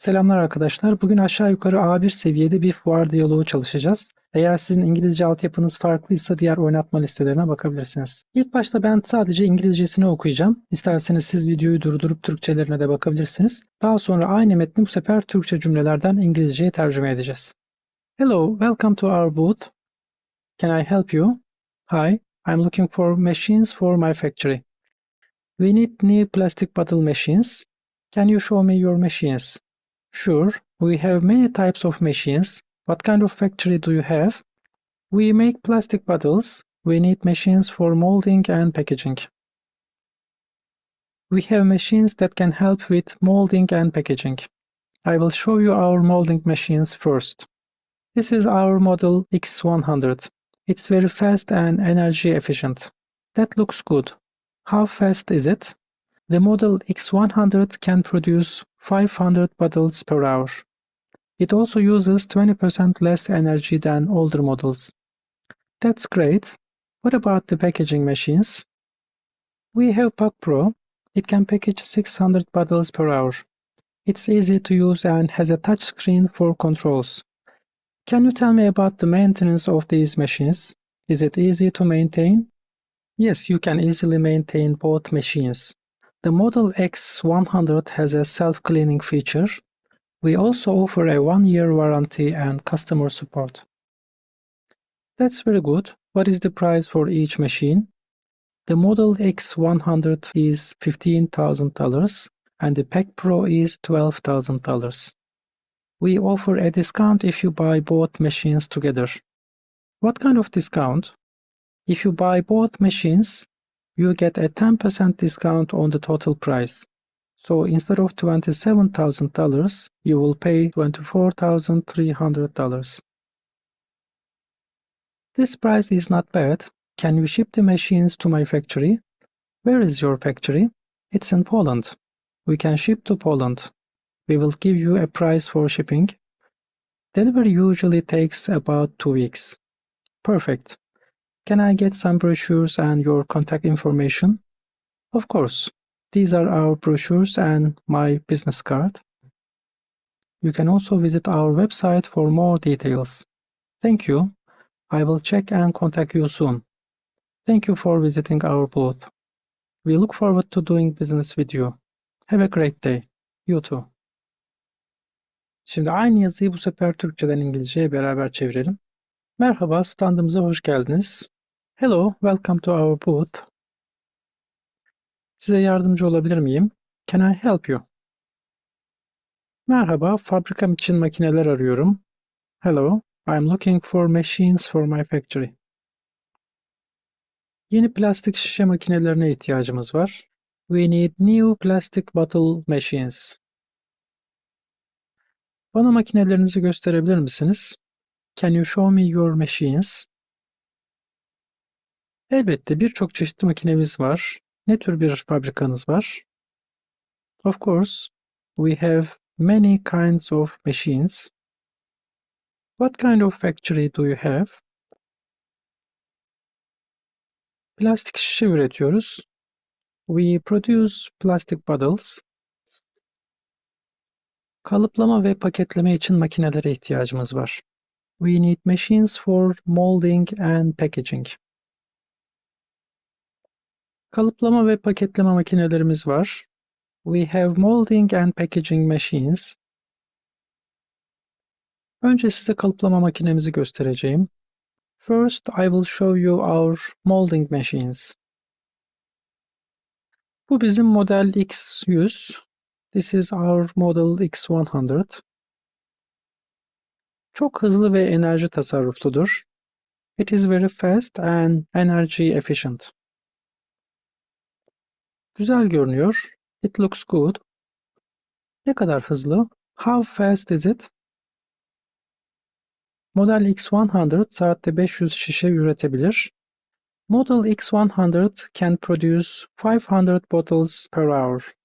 Selamlar arkadaşlar. Bugün aşağı yukarı A1 seviyede bir fuar diyaloğu çalışacağız. Eğer sizin İngilizce altyapınız farklıysa diğer oynatma listelerine bakabilirsiniz. İlk başta ben sadece İngilizcesini okuyacağım. İsterseniz siz videoyu durdurup Türkçelerine de bakabilirsiniz. Daha sonra aynı metni bu sefer Türkçe cümlelerden İngilizceye tercüme edeceğiz. Hello, welcome to our booth. Can I help you? Hi, I'm looking for machines for my factory. We need new plastic bottle machines. Can you show me your machines? Sure, we have many types of machines. What kind of factory do you have? We make plastic bottles. We need machines for molding and packaging. We have machines that can help with molding and packaging. I will show you our molding machines first. This is our model X100. It's very fast and energy efficient. That looks good. How fast is it? The model X100 can produce 500 bottles per hour. It also uses 20% less energy than older models. That's great. What about the packaging machines? We have Pack Pro. It can package 600 bottles per hour. It's easy to use and has a touch screen for controls. Can you tell me about the maintenance of these machines? Is it easy to maintain? Yes, you can easily maintain both machines. The Model X100 has a self-cleaning feature. We also offer a one-year warranty and customer support. That's very good. What is the price for each machine? The Model X100 is $15,000 and the Pack Pro is $12,000. We offer a discount if you buy both machines together. What kind of discount? If you buy both machines, you get a 10% discount on the total price. So instead of $27,000, you will pay $24,300. This price is not bad. Can you ship the machines to my factory? Where is your factory? It's in Poland. We can ship to Poland. We will give you a price for shipping. Delivery usually takes about two weeks. Perfect. Can I get some brochures and your contact information? Of course. These are our brochures and my business card. You can also visit our website for more details. Thank you. I will check and contact you soon. Thank you for visiting our booth. We look forward to doing business with you. Have a great day. You too. Şimdi aynı yazıyı bu sefer Türkçeden İngilizceye beraber çevirelim. Merhaba, standımıza hoş geldiniz. Hello, welcome to our booth. Size yardımcı olabilir miyim? Can I help you? Merhaba, fabrikam için makineler arıyorum. Hello, I'm looking for machines for my factory. Yeni plastik şişe makinelerine ihtiyacımız var. We need new plastic bottle machines. Bana makinelerinizi gösterebilir misiniz? Can you show me your machines? Elbette birçok çeşitli makinemiz var. Ne tür bir fabrikanız var? Of course, we have many kinds of machines. What kind of factory do you have? Plastik şişe üretiyoruz. We produce plastic bottles. Kalıplama ve paketleme için makinelere ihtiyacımız var. We need machines for molding and packaging. Kalıplama ve paketleme makinelerimiz var. We have molding and packaging machines. Önce size kalıplama makinemizi göstereceğim. First, I will show you our molding machines. Bu bizim model X100. This is our model X100. Çok hızlı ve enerji tasarrufludur. It is very fast and energy efficient. Güzel görünüyor. It looks good. Ne kadar hızlı? How fast is it? Model X100 saatte 500 şişe üretebilir. Model X100 can produce 500 bottles per hour.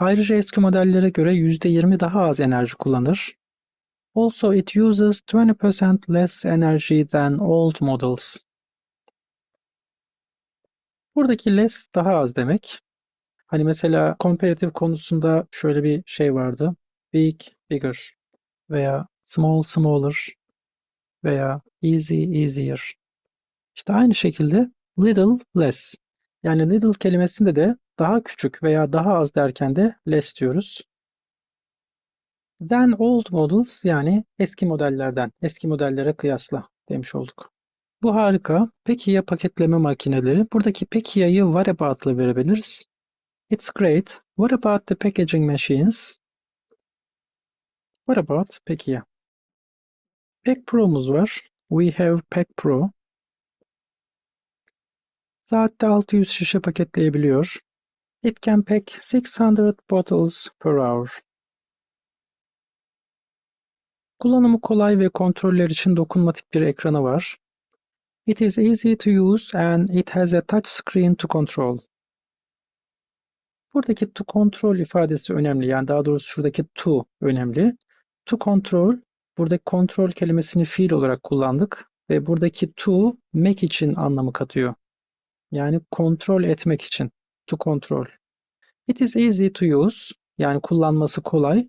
Ayrıca eski modellere göre %20 daha az enerji kullanır. Also it uses 20% less energy than old models. Buradaki less daha az demek. Hani mesela comparative konusunda şöyle bir şey vardı. Big, bigger veya small, smaller veya easy, easier. İşte aynı şekilde little, less. Yani little kelimesinde de daha küçük veya daha az derken de less diyoruz. Than old models yani eski modellerden, eski modellere kıyasla demiş olduk. Bu harika. Peki ya paketleme makineleri? Buradaki peki ya'yı what verebiliriz. It's great. What about the packaging machines? What about peki ya? Pack Pro'muz var. We have Pack Pro. Saatte 600 şişe paketleyebiliyor. It can pack 600 bottles per hour. Kullanımı kolay ve kontroller için dokunmatik bir ekranı var. It is easy to use and it has a touch screen to control. Buradaki to control ifadesi önemli. Yani daha doğrusu şuradaki to önemli. To control, buradaki kontrol kelimesini fiil olarak kullandık ve buradaki to make için anlamı katıyor. Yani kontrol etmek için. To control. It is easy to use. Yani kullanması kolay.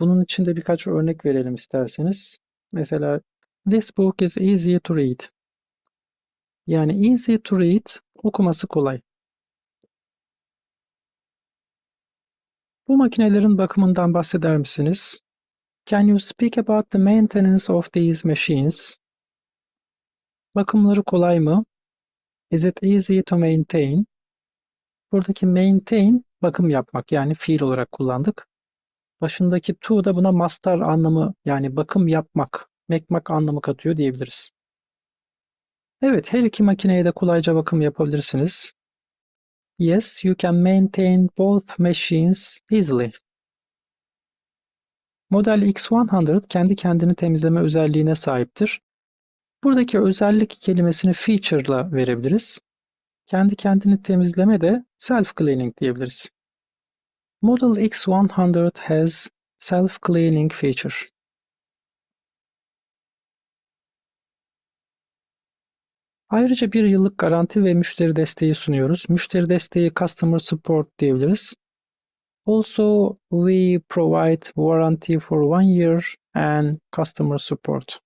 Bunun için de birkaç örnek verelim isterseniz. Mesela This book is easy to read. Yani easy to read okuması kolay. Bu makinelerin bakımından bahseder misiniz? Can you speak about the maintenance of these machines? Bakımları kolay mı? Is it easy to maintain? Buradaki maintain bakım yapmak yani fiil olarak kullandık. Başındaki to da buna master anlamı yani bakım yapmak, mekmak anlamı katıyor diyebiliriz. Evet, her iki makineye de kolayca bakım yapabilirsiniz. Yes, you can maintain both machines easily. Model X100 kendi kendini temizleme özelliğine sahiptir. Buradaki özellik kelimesini feature'la verebiliriz. Kendi kendini temizleme de self-cleaning diyebiliriz. Model X100 has self-cleaning feature. Ayrıca bir yıllık garanti ve müşteri desteği sunuyoruz. Müşteri desteği Customer Support diyebiliriz. Also, we provide warranty for one year and customer support.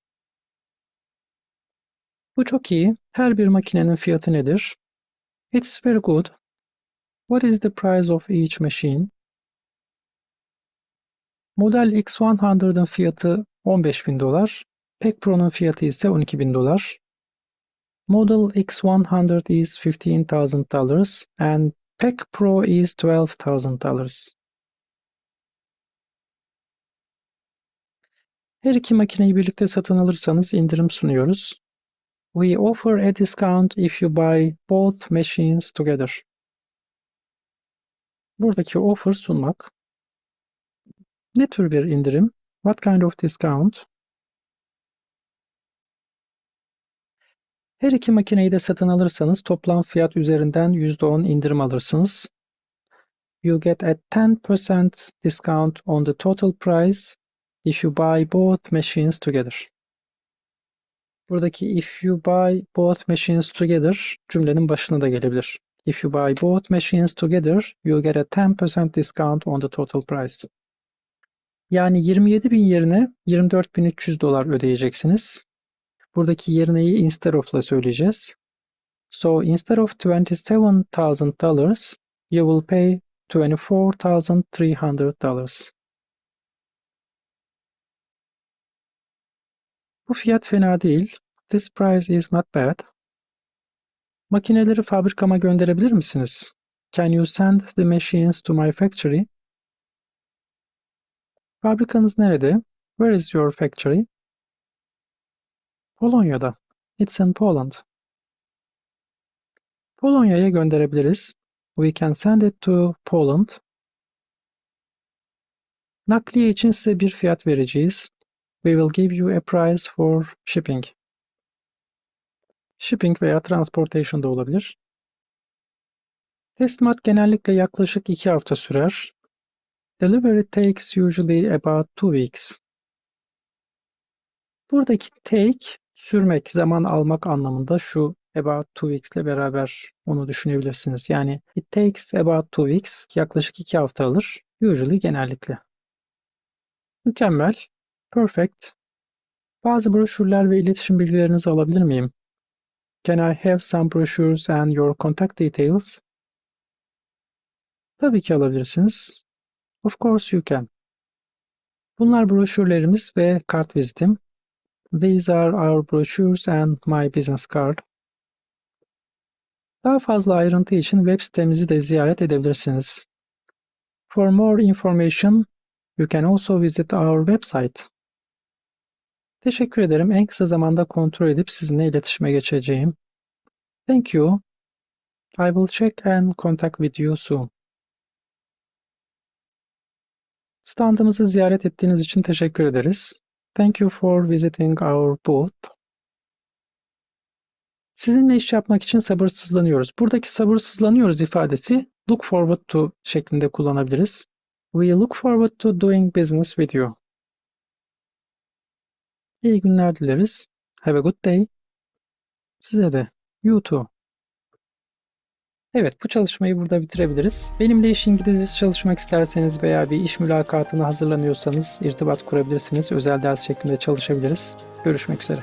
Bu çok iyi. Her bir makinenin fiyatı nedir? It's very good. What is the price of each machine? Model X100'ın fiyatı 15.000 dolar. Pack Pro'nun fiyatı ise 12.000 dolar. Model X100 is $15,000 and Pack Pro is $12,000. Her iki makineyi birlikte satın alırsanız indirim sunuyoruz. We offer a discount if you buy both machines together. Buradaki offer sunmak. Ne tür bir indirim? What kind of discount? Her iki makineyi de satın alırsanız toplam fiyat üzerinden %10 indirim alırsınız. You get a 10% discount on the total price if you buy both machines together. Buradaki if you buy both machines together cümlenin başına da gelebilir. If you buy both machines together, you get a 10% discount on the total price. Yani 27.000 yerine 24.300 dolar ödeyeceksiniz. Buradaki yerneyi instead of'la söyleyeceğiz. So instead of $27,000, you will pay $24,300. Bu fiyat fena değil. This price is not bad. Makineleri fabrikama gönderebilir misiniz? Can you send the machines to my factory? Fabrikanız nerede? Where is your factory? Polonya'da. It's in Poland. Polonya'ya gönderebiliriz. We can send it to Poland. Nakliye için size bir fiyat vereceğiz. We will give you a price for shipping. Shipping veya transportation da olabilir. Teslimat genellikle yaklaşık iki hafta sürer. Delivery takes usually about two weeks. Buradaki take sürmek, zaman almak anlamında şu about two weeks ile beraber onu düşünebilirsiniz. Yani it takes about two weeks yaklaşık iki hafta alır. Usually genellikle. Mükemmel. Perfect. Bazı broşürler ve iletişim bilgilerinizi alabilir miyim? Can I have some brochures and your contact details? Tabii ki alabilirsiniz. Of course you can. Bunlar broşürlerimiz ve kart vizitim. These are our brochures and my business card. Daha fazla ayrıntı için web sitemizi de ziyaret edebilirsiniz. For more information, you can also visit our website. Teşekkür ederim. En kısa zamanda kontrol edip sizinle iletişime geçeceğim. Thank you. I will check and contact with you soon. Standımızı ziyaret ettiğiniz için teşekkür ederiz. Thank you for visiting our booth. Sizinle iş yapmak için sabırsızlanıyoruz. Buradaki sabırsızlanıyoruz ifadesi look forward to şeklinde kullanabiliriz. We look forward to doing business with you. İyi günler dileriz. Have a good day. Size de. You too. Evet, bu çalışmayı burada bitirebiliriz. Benimle iş İngilizcesi çalışmak isterseniz veya bir iş mülakatına hazırlanıyorsanız irtibat kurabilirsiniz. Özel ders şeklinde çalışabiliriz. Görüşmek üzere.